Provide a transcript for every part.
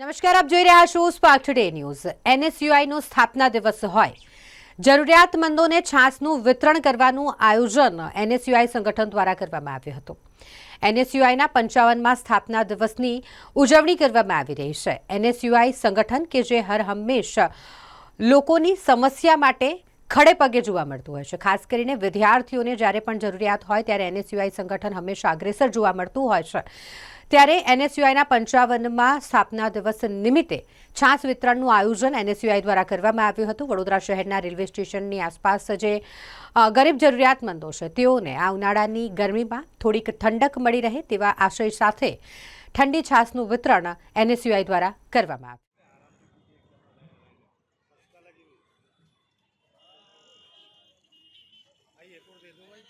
નમસ્કાર, આપ જોઈ રહ્યા છો સ્પાર્ક ટુડે ન્યૂઝ. એનએસયુઆઈનો સ્થાપના દિવસ હોય. જરૂરિયાતમંદોને છાસનું વિતરણ કરવાનું આયોજન એનએસયુઆઈ સંગઠન દ્વારા કરવામાં આવ્યું હતું. એનએસયુઆઈના પંચાવનમાં સ્થાપના દિવસની ઉજવણી કરવામાં આવી રહી છે. એનએસયુઆઈ સંગઠન કે જે હર હંમેશ લોકોની સમસ્યા માટે ખડે પગે જોવા મળતું હોય છે. ખાસ કરીને વિદ્યાર્થીઓને જ્યારે પણ જરૂરિયાત હોય ત્યારે એનએસયુઆઈ સંગઠન હંમેશા અગ્રેસર જોવા મળતું હોય છે. ત્યારે એનએસયુઆઈના પંચાવનમાં સ્થાપના દિવસ નિમિત્તે છાસ વિતરણનું આયોજન એનએસયુઆઈ દ્વારા કરવામાં આવ્યું હતું. વડોદરા શહેરના રેલવે સ્ટેશનની આસપાસ જે ગરીબ જરૂરિયાતમંદો છે, તેઓને આ ઉનાળાની ગરમીમાં થોડીક ઠંડક મળી રહે તેવા આશય સાથે ઠંડી છાસનું વિતરણ એનએસયુઆઈ દ્વારા કરવામાં આવ્યું. calle, por de Dubai.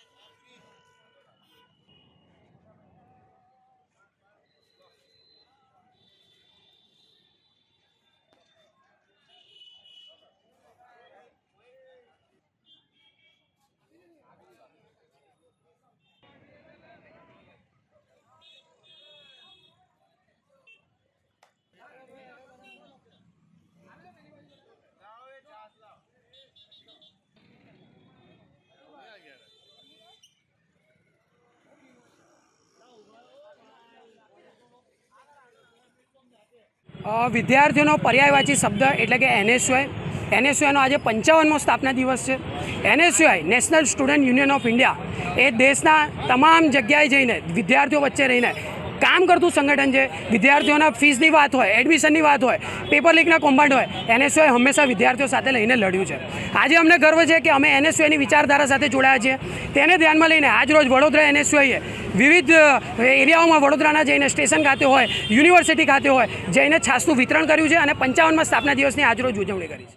વિદ્યાર્થીઓનો પર્યાયવાચી શબ્દ એટલે કે એનએસયુઆઈ એનએસયુઆઈનો આજે પંચાવનમો સ્થાપના દિવસ છે. NSUI national student union of India એ દેશના તમામ જગ્યાએ જઈને, વિદ્યાર્થીઓ વચ્ચે રહીને કામ કરતું સંગઠન છે. વિદ્યાર્થીઓના ફીસની વાત હોય, એડમિશનની વાત હોય, પેપર લીકના કૌભાંડ હોય એનએસયુઆઈ હંમેશા વિદ્યાર્થીઓ સાથે લઈને લડ્યું છે. આજે અમને ગર્વ છે કે અમે એનએસયુઆઈની વિચારધારા સાથે જોડાયા છીએ. તેને ધ્યાનમાં લઈને આજરોજ વડોદરા એનએસયુઆઈએ વિવિધ એરિયાઓમાં વડોદરાના જઈને સ્ટેશન ખાતે હોય, યુનિવર્સિટી ખાતે હોય, જઈને છાસનું વિતરણ કર્યું છે અને પંચાવનમાં સ્થાપના દિવસની આજરોજ ઉજવણી કરી છે.